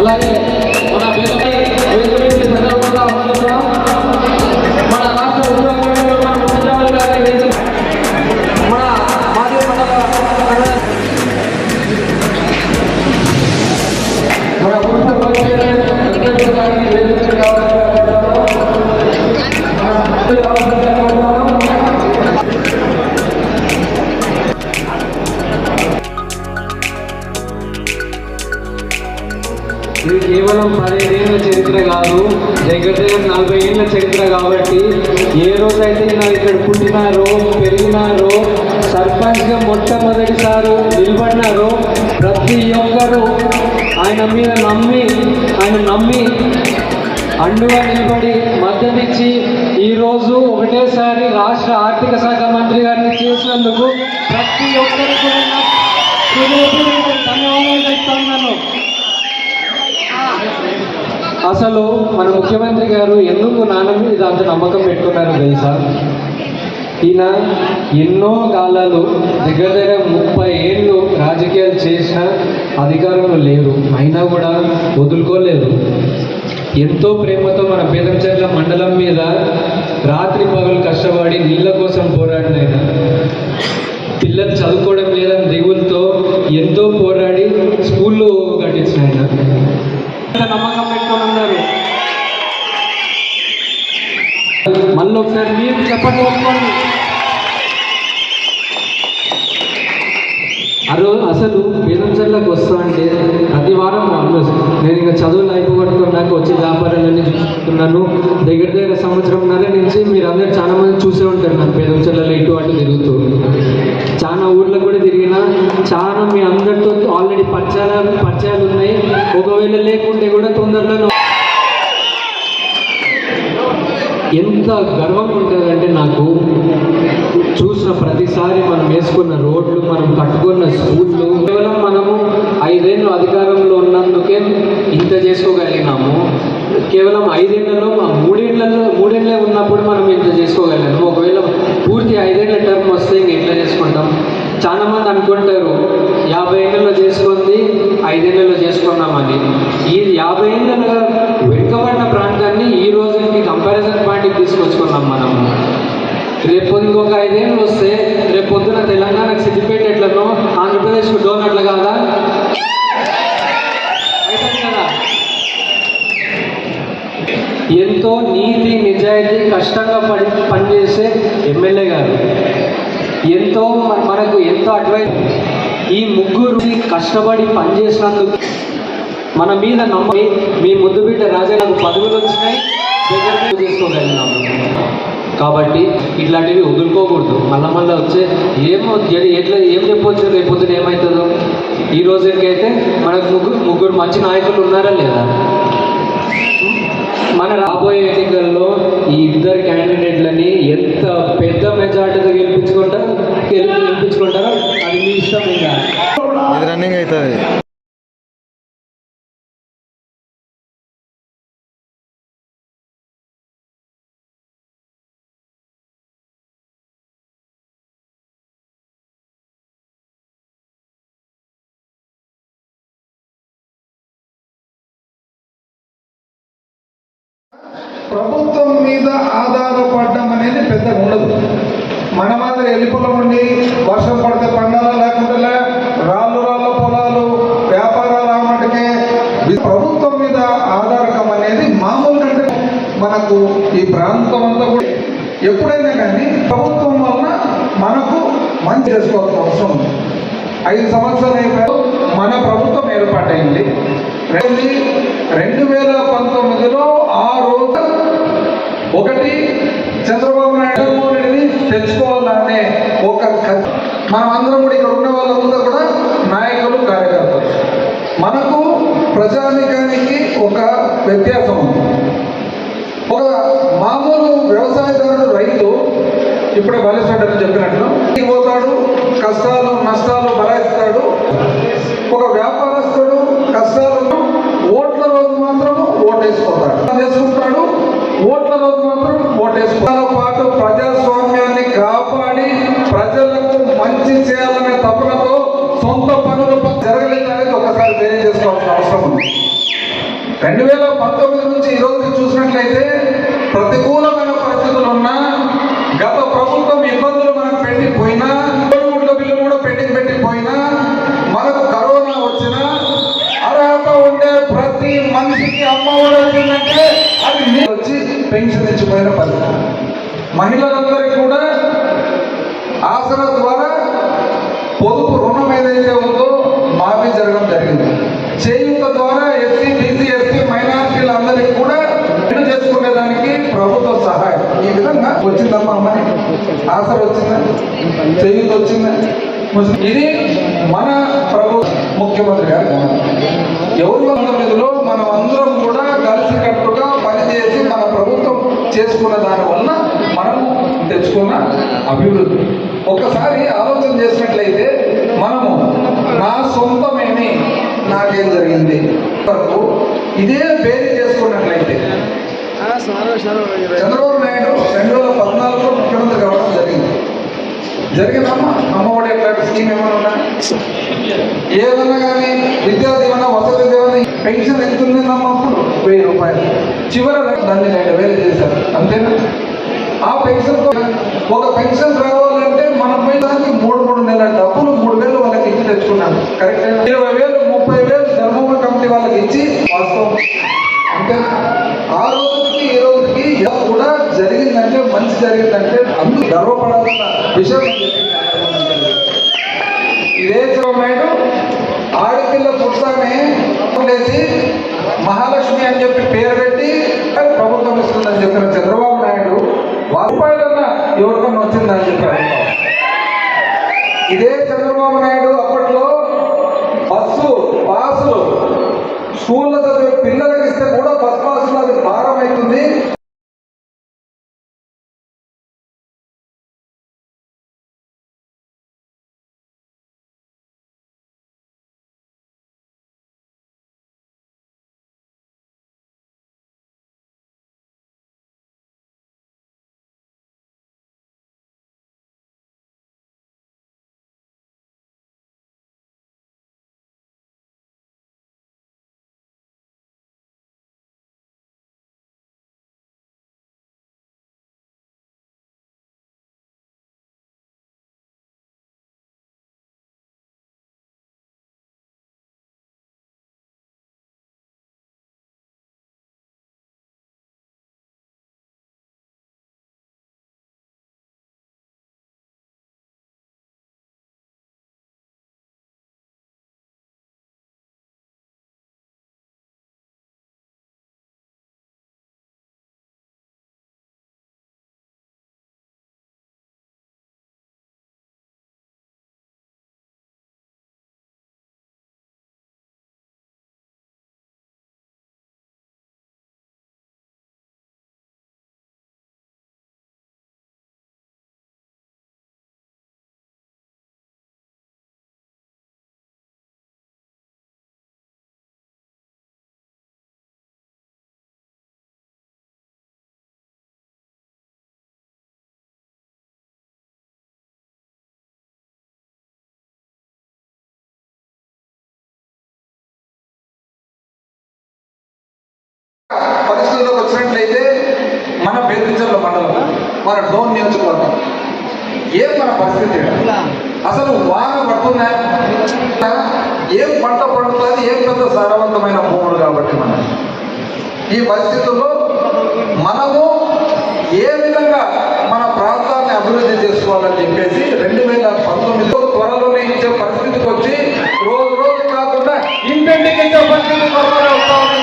Valeu! కాదు. దగ్గర దగ్గర నలభై ఏళ్ళ చరిత్ర కాబట్టి ఏ రోజైతే నా ఇక్కడ పుట్టినారో పెరిగినారో సర్పంచ్గా మొట్టమొదటిసారి నిలబడినారో ప్రతి ఒక్కరూ ఆయన మీద నమ్మి ఆయన నమ్మి అండుగా నిలబడి మద్దతిచ్చి ఈరోజు ఒకటేసారి రాష్ట్ర ఆర్థిక శాఖ మంత్రి గారిని చేసినందుకు ప్రతి ఒక్కరికి ధన్యవాదాలు అసలు మన ముఖ్యమంత్రి గారు ఎందుకు నాన్న మీద అంత నమ్మకం పెట్టుకున్నారో తెలుసా? ఈయన ఎన్నో కాలాలు దగ్గర దగ్గర ముప్పై ఏళ్ళు రాజకీయాలు చేసిన అధికారంలో లేరు. అయినా కూడా వదులుకోలేదు. ఎంతో ప్రేమతో మన పేదంచర్ల మండలం మీద రాత్రి పగలు కష్టపడి నీళ్ళ కోసం పోరాడిన ఆయన. పిల్లలు చదువుకోవడం లేదని దిగులతో ఎంతో పోరాడి స్కూల్లో కట్టించిన ఆయన. నమ్మకం పెట్టుకొని ఉన్నారు. మళ్ళీ ఒకసారి మీరు చెప్పండి ఒప్పుకోండి. అరో అసలు ఫ్యూచర్లోకి వస్తా అంటే ప్రతి వారం ఆల్మోస్ట్ నేను ఇంకా చదువులు అయిపోగొట్టుకున్నాక వచ్చి వ్యాపారాలన్నీ చూస్తున్నాను దగ్గర దగ్గర సంవత్సరంన్నర నుంచి మీరు చాలా మంది చూసే ఉంటారు నాకు పేదంచర్లలో ఇటు అటు తిరుగుతూ. చాలా ఊర్లకు కూడా తిరిగినా చాలా మీ అందరితో ఆల్రెడీ పరిచయాలు పరిచయాలు ఉన్నాయి. ఒకవేళ లేకుంటే కూడా తొందరలో ఎంత గర్వంగా ఉంటుందంటే నాకు చూసిన ప్రతిసారి మనం వేసుకున్న రోడ్లు మనం కట్టుకున్న స్కూళ్ళు కేవలం మనం ఐదేళ్ళు అధికారంలో ఉన్నందుకే ఇంత చేసుకోగలిగినాము. కేవలం ఐదేళ్ళలో మా మూడేళ్ళలో మూడేళ్ళే ఉన్నప్పుడు మనం ఇంత చేసుకోగలిగాము ఒకవేళ పూర్తి ఐదేళ్ళ టర్మ్ వస్తే ఇంక ఎట్లా చేసుకుంటాం? చాలామంది అనుకుంటారు యాభై ఏళ్ళలో చేసుకుంది ఐదేళ్ళలో చేసుకున్నామని. ఈ యాభై ఏళ్ళలో వెనుకబడిన ప్రాంతాన్ని ఈ రోజుకి కంపారిజన్ పాయింట్కి తీసుకొచ్చుకున్నాం మనం. రేపు ఇంకొక ఐదేళ్ళు వస్తే రేపు పొద్దున తెలంగాణకు సిద్దిపేట ఎట్లనో ఆంధ్రప్రదేశ్కు డోనట్లు కాదా అవుతుంది కదా ఎంతో నీతి నిజాయితీ కష్టంగా పడి పనిచేసే ఎమ్మెల్యే గారు. ఎంతో మనకు ఎంతో అడ్వైస్ ఈ ముగ్గురు కష్టపడి పనిచేసినందుకు మన మీద నమ్మి మీ ముద్దు బిడ్డ రాజా నాకు పదవులు వచ్చినాయి. దగ్గర చేసుకోగలిగినాము. కాబట్టి ఇట్లాంటివి వదులుకోకూడదు. మళ్ళా మళ్ళీ వచ్చే ఏమో ఎట్లా ఏం చెప్పొచ్చు రేపొద్దున ఏమవుతుందో ఈ రోజుకైతే మనకు ముగ్గురు ముగ్గురు మంచి నాయకులు ఉన్నారా లేదా? మన రాబోయే ఎన్నికల్లో ఈ ఇద్దరు క్యాండిడేట్లని ఎంత పెద్ద మెజార్టీతో గెలిపించుకుంటారు గెలిపించుకుంటారో అది మీ ఇష్టం ఇంకా. రన్నింగ్ అవుతుంది. ప్రభుత్వం మీద ఆధారపడడం అనేది పెద్దగా ఉండదు. మన మాదిరి వెళ్ళిపోలం ఉండి వర్షం పడితే పండాలా లేకుండా లే, రాళ్ళు రాళ్ళ పొలాలు వ్యాపారాలు రావడానికి ప్రభుత్వం మీద ఆధారకం అనేది మామూలు అంటే మనకు ఈ ప్రాంతం అంతా కూడా ఎప్పుడైనా కానీ ప్రభుత్వం వలన మనకు మంచి చేసుకోవాల్సిన అవసరం ఉంది. ఐదు సంవత్సరాలు అయిపోయారు మన ప్రభుత్వం ఏర్పాటైంది. రెండు రెండు వేల పంతొమ్మిదిలో ఆ రోజు ఒకటి చంద్రబాబు నాయుడు జగన్మోహన్ తెచ్చుకోవాలనే ఒక మనం అందరం కూడా ఇక్కడ ఉన్న వాళ్ళంతా కూడా నాయకులు కార్యకర్తలు. మనకు ప్రజానికానికి ఒక వ్యత్యాసం ఉంది. ఒక మామూలు వ్యవసాయదారుడు రైతు ఇప్పుడే బలిస్తాడని చెప్పినట్లు పోతాడు కష్టాలు నష్టాలు బలాయిస్తాడు. ఒక వ్యాపారస్తుడు కష్టాలు ఓట్ల రోజు మాత్రం ఓటేసుకుంటాడు చేసుకుంటాడు ఓట్ల రోజు మాత్రం ఓటేసుకుంటాడు పాటు ప్రజాస్వామ్యాన్ని కాపాడి ప్రజలకు మంచి చేయాలనే తపనతో సొంత పనులు జరగలేదు ఒకసారి తెలియజేసుకోవాల్సిన అవసరం ఉంది. రెండు వేల పంతొమ్మిది నుంచి ఈ రోజు చూసినట్లయితే ప్రతికూలమైన పరిస్థితులు ఉన్నా గత ప్రభుత్వం ఇబ్బందులు మనకు పెట్టిపోయినా కోడిగుడ్ల బిల్లు కూడా పెట్టి పెట్టిపోయినా మనకు కరోనా వచ్చినా అర్హత ఉండే ప్రతి మనిషికి అమ్మ వచ్చిందంటే అది వచ్చి పెన్షన్ ఇచ్చిపోయిన పరిస్థితి. మహిళలందరికీ కూడా ఆసరా ద్వారా పొదుపు రుణం ఏదైతే ఉందో మాఫీ జరగడం జరిగింది. చేయూత ద్వారా ఎస్సీ బీసీ ఎస్టీ మైనారిటీలందరికీ కూడా ఇల్లు చేసుకునేదానికి ప్రభుత్వ సహాయం. ఈ విధంగా వచ్చిందమ్మా అమ్మాయి ఆసర వచ్చిందా? చేయూత వచ్చిందా? ఇది మన ప్రభు ముఖ్యమంత్రి గారు ఎవరు పంతొమ్మిదిలో మనం అందరం కూడా కలిసికట్టుగా పనిచేసి మన ప్రభుత్వం చేసుకున్న దాని మనం మనము తెచ్చుకున్న అభివృద్ధి. ఒకసారి ఆలోచన చేసినట్లయితే మనము నా సొంతమేమి? నాకేం జరిగింది? వరకు ఇదే పేరు చేసుకున్నట్లయితే చంద్రబాబు నాయుడు రెండు వేల పద్నాలుగులో ముఖ్యమంత్రి కావడం జరిగింది. జరిగిందమ్మా అమ్మఒడి ఎట్లాంటి స్కీమ్ ఏమైనా ఉన్నా ఏదన్నా కానీ విద్యా దీవెన వసతి దీవెన పెన్షన్ ఎంత ఉందమ్మా అప్పుడు? వెయ్యి రూపాయలు. చివర దాన్ని రెండు వేలు చేశారు. అంతేనా? ఆ పెన్షన్ ఒక పెన్షన్ రావాలంటే మన దానికి మూడు మూడు నెలల డబ్బులు మూడు వేలు వాళ్ళకి ఇచ్చి తెచ్చుకున్నాను కరెక్ట్ ఇరవై వేలు ముప్పై వేలు ధర్మపురి కమిటీ వాళ్ళకి ఇచ్చి వాస్తవం. అంటే ఆ రోజుకి ఈ రోజుకి కూడా జరిగిందంటే మంచి జరిగిందంటే అందరూ గర్వపడాల్సిన విషయం ఇదే చంద్రబాబు నాయుడు ఆడపిల్ల పుట్టానే లేచి మహాలక్ష్మి అని చెప్పి పేరు పెట్టి ప్రభుత్వం ఇస్తుందని చెప్పిన చంద్రబాబు నాయుడు రూపాయలన్నా ఎవరికన్నా వచ్చిందని చెప్పారు ఇదే పరిధిలోకి వచ్చినట్లయితే మన బెదిరించర్ల మండలం మన డోన్ నియోజకవర్గం. ఏం మన పరిస్థితి? అసలు వాన పడుతుందా? ఏం పంట పండుతుంది? ఏం పెద్ద సారవంతమైన భూములు కాబట్టి మనం? ఈ పరిస్థితుల్లో మనము ఏ విధంగా మన ప్రాంతాన్ని అభివృద్ధి చేసుకోవాలని చెప్పేసి రెండు వేల పంతొమ్మిదిలో త్వరలోనే ఇచ్చే పరిస్థితికి వచ్చి రోజు రోజు కాకుండా ఇంటింటికి ఇచ్చే పరిస్థితి త్వరలోనే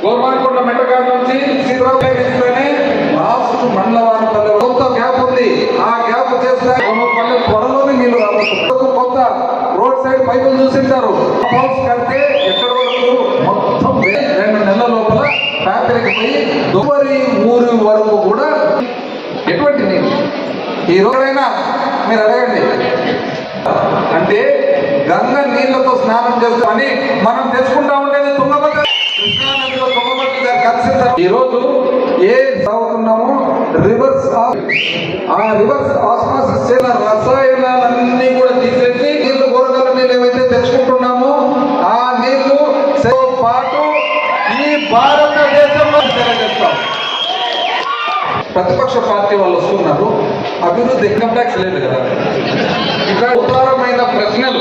చూసి గోర్మానకొండ మెట్టకాడ నుంచి సీతారామనే లాస్ట్ మండలవారిపల్లె కొంత గ్యాప్ ఉంది. ఆ గ్యాప్ చేస్తే పల్లె త్వరలోనే నీళ్ళు రాబోతుంది. కొత్త రోడ్ సైడ్ పైపులు చూసింటారు. హౌస్ కడితే ఎక్కడ వరకు మొత్తం రెండు నెలల లోపల ఫ్యాక్టరీకి పోయి దుబ్బరి ఊరి వరకు కూడా ఎటువంటి నీళ్ళు ఈ రోజైనా మీరు అడగండి. అంటే గంగ నీళ్ళతో స్నానం చేస్తామని మనం తెచ్చుకుంటా ఉండేది ఈరోజు ఏ చదువుతున్నామో రివర్స్ ఆ రివర్స్ ఆస్మాసిస్ చేసిన రసాయనాలన్నీ కూడా తీసేసి నీళ్ళు కూరగాయల నీళ్ళు ఏవైతే తెచ్చుకుంటున్నామో ఆ నీళ్ళు పాటు ఈ భారతదేశంలో తెలియజేస్తాం. ప్రతిపక్ష పార్టీ వాళ్ళు వస్తున్నారు అభివృద్ధి కంప్లెక్స్ లేదు కదా. ఇక్కడ ఉదారమైన ప్రశ్నలు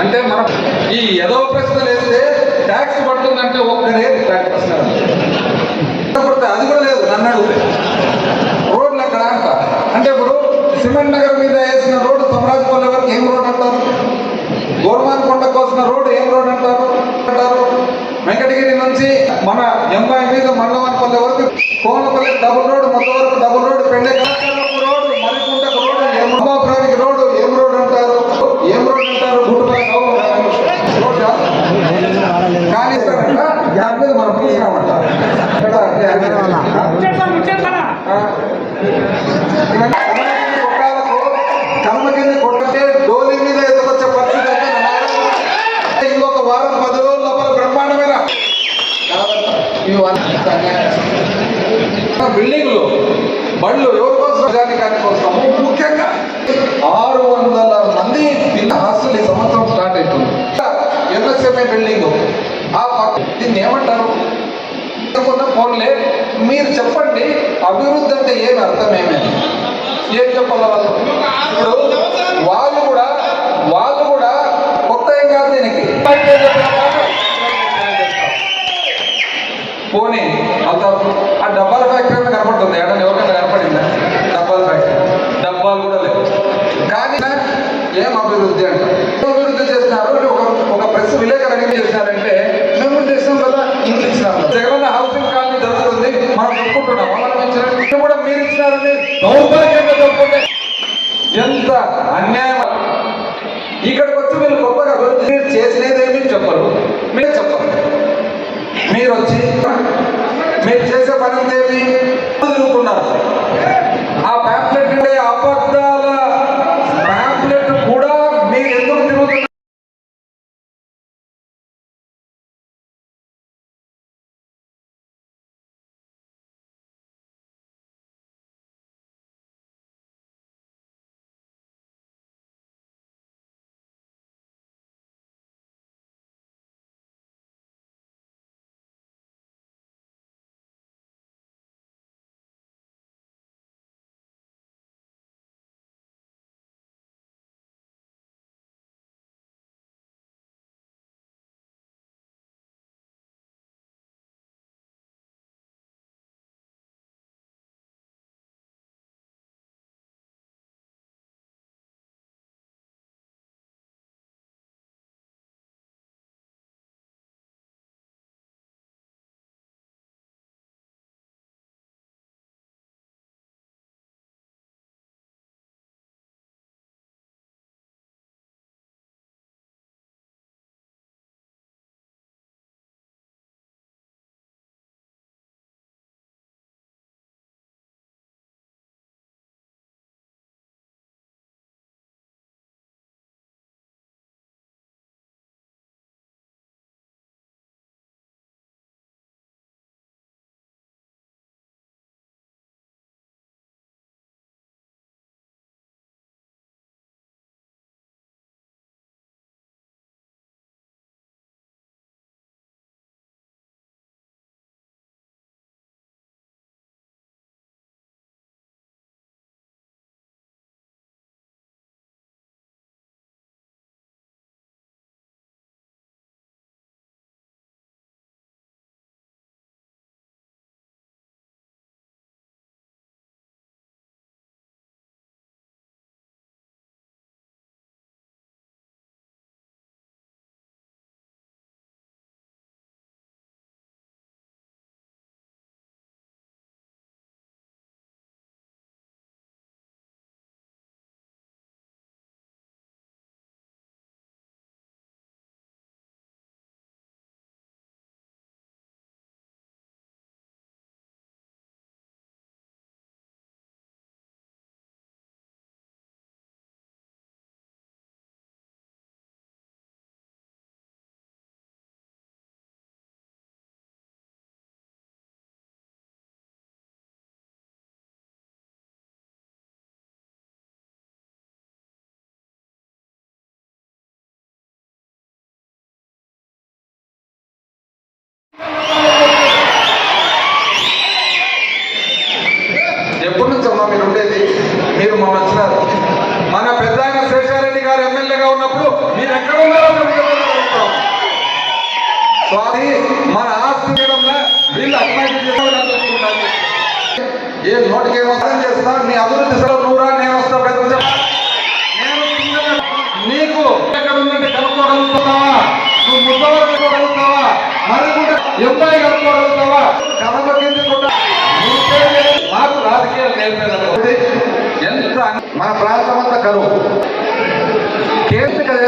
అంటే మనం ఈ ఏదో ప్రశ్నలు వేస్తే ట్యాక్స్ పడుతుందంటే ఒక్కడే ప్రశ్న ప్రశ్న పడితే అది కూడా లేదు నన్ను అడిగితే. రోడ్లు అక్కడ అంట? అంటే ఇప్పుడు సిమెంట్ నగర్ మీద వేసిన రోడ్డు సమరాజపల్లి వరకు ఏం రోడ్ అంటారు? గోర్మాన్ కొండ కోసిన రోడ్డు ఏం రోడ్ అంటారు? అంటారు. వెంకటగిరి నుంచి మన ఎంబాయి మీద మండవనపల్లి వరకు కోనపల్లి డబుల్ రోడ్డు మొత్తం వరకు డబుల్ రోడ్డు పెండే కాకరకు రోడ్డు మరికుంటకు రోడ్డు ఏమంబాపురానికి రోడ్డు ఏం రోడ్ అంటారు? ఏం రోడ్ అంటారు? గుట్టుపల్లి రోడ్ కానీ దాని మీద మనం పూసినామంట ఇక్కడ అంటే అదే. ఆ. ఇవన్నీ కొట్టాలకు కర్మ కింద కొట్టే డోలి మీద ఎదుకొచ్చే పరిస్థితి అయితే నా నాయన ఇంకొక వారం పది రోజుల లోపల బ్రహ్మాండమైన ఇవి బిల్డింగ్లు బళ్ళు ఎవరి కోసం ప్రజానికాని కోసము ముఖ్యంగా ఆరు వందల మంది పిల్ల హాస్టల్ ఈ సంవత్సరం స్టార్ట్ అవుతుంది. MSMA building. ఆ పక్క దీన్ని ఏమంటారు? అనుకున్న ఫోన్లే మీరు చెప్పండి అభివృద్ధి అంటే ఏమి అర్థం ఏమేమి ఏం చెప్పాలి వాళ్ళు? ఇప్పుడు వాళ్ళు కూడా వాళ్ళు కూడా కొత్త ఏం కాదు దీనికి. పోనీ కనపడుతుంది. ఎక్కడ ఎవరికైనా కనపడిందా? డబ్బాలు బయట డబ్బాలు కూడా లేవు. కానీ ఏం అభివృద్ధి అంట? అభివృద్ధి చేస్తున్నారు? ఒక ఒక ప్రెస్ విలేకరు ఏం చేసినారంటే మేము చేస్తాం చేసినాం కదా ఇంగ్లీష్ ఇచ్చినాం కదా. హౌసింగ్ కాలనీ జరుగుతుంది? మనం చెప్పుకుంటున్నాం మనం కూడా మీరు ఇచ్చినారని దౌర్భాగ్యంగా చెప్పుకుంటే ఎంత అన్యాయం. ఇక్కడికి వచ్చి మీరు గొప్పగా అభివృద్ధి మీరు చేసినదేమీ చెప్పరు. మీరు చెప్పరు. మీరు వచ్చి మీరు చేసే పని ఏమి తిరుగుతున్నారు ఆ ప్యాంప్లెట్ ఉండే అబద్ధాల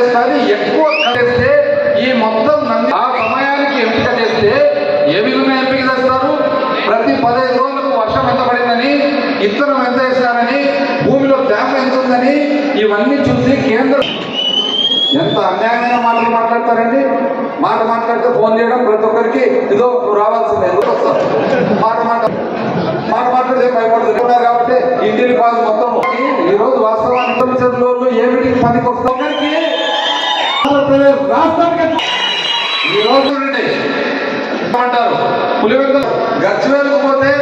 చేస్తారు ఎక్కువ చేస్తే ఈ మొత్తం నంది ఆ సమయానికి ఎంపిక చేస్తే ఏ విధంగా ఎంపిక చేస్తారు? ప్రతి పదహైదు రోజులకు వర్షం ఎంత పడిందని ఇత్తనం ఎంత వేసినారని భూమిలో తేమ ఎంత ఉందని ఇవన్నీ చూసి కేంద్రం ఎంత అన్యాయమైన మాటలు మాట్లాడతారండి? మాట మాట్లాడితే ఫోన్ చేయడం ప్రతి ఒక్కరికి ఇదో రావాల్సిందే ఎందుకు వస్తారు? మాట మాట మాట మాట్లాడితే భయపడుతుంది కాబట్టి ఇంటిని కాదు మొత్తం. ఈ రోజు వాస్తవానికి తొమ్మిది ఏమిటి పనికి వస్తాం? ఆంధ్రప్రదేశ్ రాష్ట్రానికి ఈ రోజు నుండి అంటారు పులివెందు గచ్చివేలకు పోతే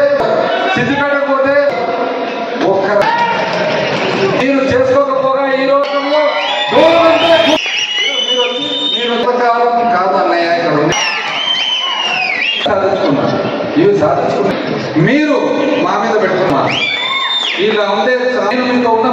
సిద్దిపేటకు పోతే ఒక్క మీరు చేసుకోకపోగా ఈ రోజుల్లో మీరు వచ్చి మీరు ఇక్కడ సాధించుకున్నారు. ఇవి సాధించుకున్నారు. మీరు మా మీద పెట్టుకున్నారు. ఇలా ఉండే నేను మీతో ఉన్న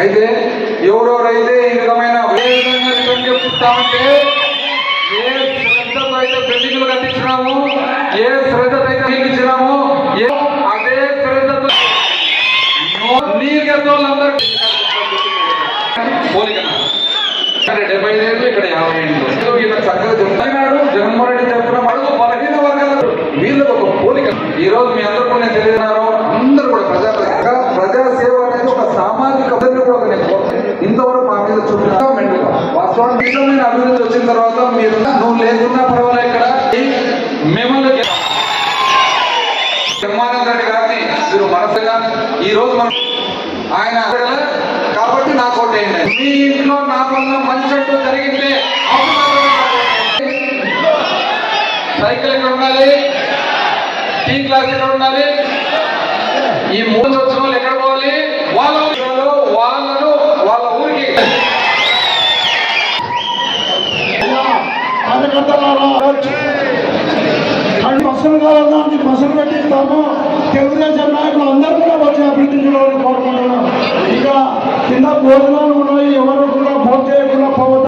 అయితే ఎవరెవరైతే ఈ విధమైన చెప్తామంటే ఏ శ్రద్ధతో అయితే బిల్డింగ్లు కట్టించినాము ఏ శ్రద్ధతో అయితే ఇచ్చినాము అదే శ్రద్ధతో నీళ్ళందరూ పోలిక ఇక్కడ డెబ్బై ఏళ్ళు ఇక్కడ యాభై ఏళ్ళు. ఈయన చక్కగా చెప్తున్నాడు జగన్మోహన్ రెడ్డి చెప్పిన అడుగు బలహీన వర్గాలు వీళ్ళకి ఒక పోలిక. ఈ రోజు మీ అందరికీ నేను తెలియజేనారు అందరూ కూడా ప్రజా ప్రజా సేవ అనేది ఒక సామాజిక పద్ధతి కూడా ఒక నేను కోరుతున్నాను. ఇంతవరకు మా మీద చూపిన వాస్తవానికి నిజమైన అభివృద్ధి వచ్చిన తర్వాత మీరు నువ్వు లేకున్నా పర్వాలేదు ఇక్కడ. మిమ్మల్ని బ్రహ్మానంద రెడ్డి గారిని మీరు మనసుగా ఈ రోజు మనం ఆయన అక్కడ కాబట్టి నా కోట మీ ఇంట్లో నా వల్ల మంచి అంటూ జరిగితే సైకిల్ ఎక్కడ ఉండాలి? టీ క్లాస్ ఎక్కడ ఉండాలి? ఈ మూడు సంవత్సరాలు ఎక్కడ పోవాలి? వాళ్ళు మొదలెట్టిస్తాము తెలుగుదేశం నాయకులు అందరూ కూడా వచ్చి అభివృద్ధించడానికి కోరుకుంటున్నాం. ఇక కింద భోజనాలు ఉన్నాయి ఎవరు కూడా భోజనం చేయకుండా పోవద్దు